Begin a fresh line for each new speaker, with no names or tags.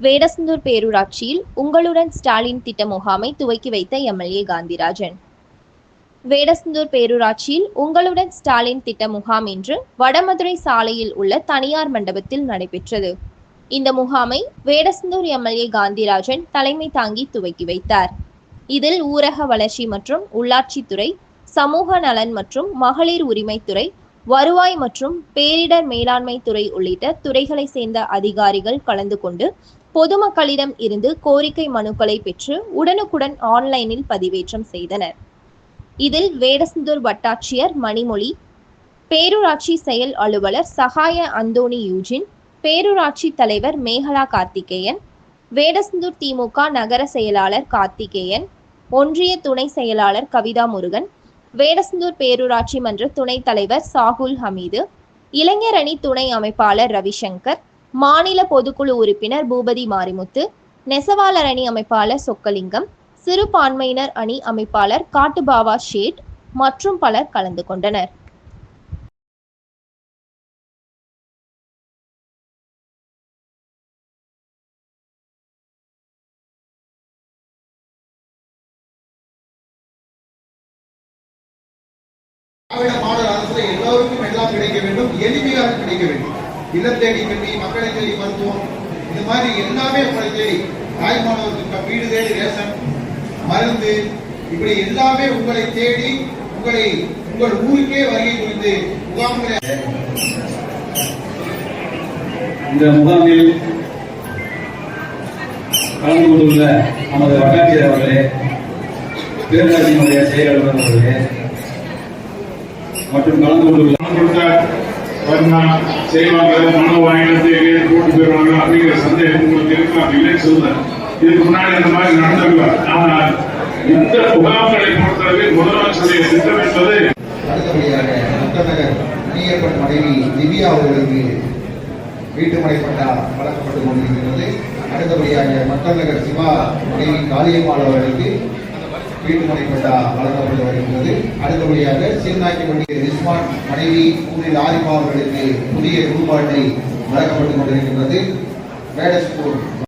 வேடசந்தூர் பேரூராட்சியில் உங்களுடன் ஸ்டாலின் திட்ட முகாமை துவக்கி வைத்த எம்எல்ஏ காந்திராஜன். வேடசந்தூர் பேரூராட்சியில் உங்களுடன் ஸ்டாலின் திட்ட முகாம் இன்று வடமதுரை சாலையில் உள்ள தனியார் மண்டபத்தில் நடைபெற்றது. இந்த முகாமை வேடசந்தூர் எம்எல்ஏ காந்திராஜன் தலைமை தாங்கி துவக்கி வைத்தார். இதில் ஊரக வளர்ச்சி மற்றும் உள்ளாட்சித்துறை சமூக நலன் மற்றும் மகளிர் உரிமைத்துறை வருவாய் மற்றும் பேரிடர் மேலாண்மை துறை உள்ளிட்ட துறைகளை சேர்ந்த அதிகாரிகள் கலந்து கொண்டு பொதுமக்களிடம் இருந்து கோரிக்கை மனுக்களை பெற்று உடனுக்குடன் ஆன்லைனில் பதிவேற்றம் செய்தனர். இதில் வேடசந்தூர் வட்டாட்சியர் மணிமொழி பேரூராட்சி செயல் அலுவலர் சகாய அந்தோணி யூஜின் பேரூராட்சி தலைவர் மேகலா கார்த்திகேயன் வேடசந்தூர் திமுக நகர செயலாளர் கார்த்திகேயன் ஒன்றிய துணை செயலாளர் கவிதா முருகன் வேடசந்தூர் பேரூராட்சி மன்ற துணைத் தலைவர் சாகுல் ஹமீது இளைஞர் அணி துணை அமைப்பாளர் ரவிசங்கர் மாநில பொதுக்குழு உறுப்பினர் பூபதி மாரிமுத்து நெசவாளர் அணி அமைப்பாளர் சொக்கலிங்கம் சிறுபான்மையினர் அணி அமைப்பாளர் காட்டுபாவா ஷேட் மற்றும் பலர் கலந்து கொண்டனர்.
திராவிட மாடல் அரசுல எல்லோருக்கும் எல்லாம் கிடைக்க வேண்டும் எளிமையாக கிடைக்க வேண்டும். இல்லம் தேடி கல்வி மக்களை தேடி மருத்துவம் இது மாதிரி எல்லாமே உங்களை தேடி. தாய்மானவர் திட்டம் வீடு தேடி ரேஷன் மருந்து இப்படி எல்லாமே உங்களை தேடி உங்களை உங்கள் ஊருக்கே வருகை புரிந்து முகாம்களை
இந்த முகாமில் கலந்து கொண்டுள்ள நமது வட்டாட்சியர் அவர்களே பேரூராட்சியினுடைய செயலாளர் அவர்களே மற்றும் கலந்து கொண்டுள்ள
வருமானம் செய்வாங்க மனோ வாங்கிட்டு போட்டு போயிடுவாங்க அப்படிங்கிற சந்தேகம் உங்களுக்கு இருக்கு? அப்படின்னு இல்லைன்னு இதுக்கு முன்னாடி அந்த மாதிரி நடந்திருக்கல ஆனால் இந்த முகாம்களை பொறுத்தளவில் முதலமைச்சருடைய திட்டம் என்பது
அடுத்தபடியாக முத்தநகர் மனைவி திவ்யா அவர்களுக்கு வீட்டுமனை பட்டா வழங்கப்பட்டுக் கொண்டிருக்கிறது அடுத்தபடியாக மட்டநகர் சிவா மனைவி காளியம்மாள் அவர்களுக்கு வீட்டுமனை பட்டா வழங்கப்பட்டு வருகிறது அடுத்தபடியாக சீர்நாய்க்கப்பட்டி ரிஸ்வான் மனைவி ஊரில் ஆரிமா அவர்களுக்கு புதிய ரூபாட்டை வழங்கப்பட்டுக் கொண்டிருக்கின்றது. வேடஸ்பூர்